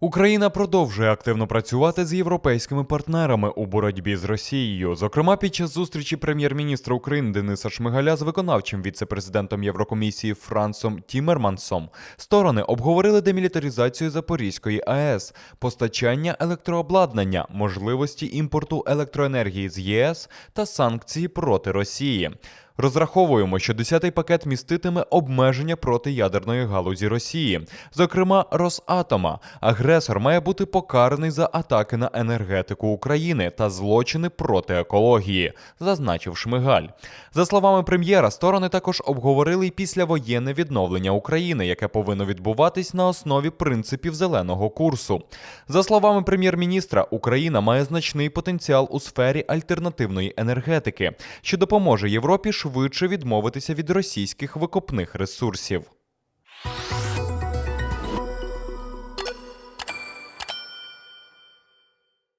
Україна продовжує активно працювати з європейськими партнерами у боротьбі з Росією. Зокрема, під час зустрічі прем'єр-міністра України Дениса Шмигаля з виконавчим віце-президентом Єврокомісії Франсом Тімермансом сторони обговорили демілітаризацію Запорізької АЕС, постачання електрообладнання, можливості імпорту електроенергії з ЄС та санкції проти Росії. Розраховуємо, що 10-й пакет міститиме обмеження проти ядерної галузі Росії, зокрема Росатома. Агресор має бути покараний за атаки на енергетику України та злочини проти екології, зазначив Шмигаль. За словами прем'єра, сторони також обговорили й післявоєнне відновлення України, яке повинно відбуватись на основі принципів зеленого курсу. За словами прем'єр-міністра, Україна має значний потенціал у сфері альтернативної енергетики, що допоможе Європі швидше відмовитися від російських викопних ресурсів.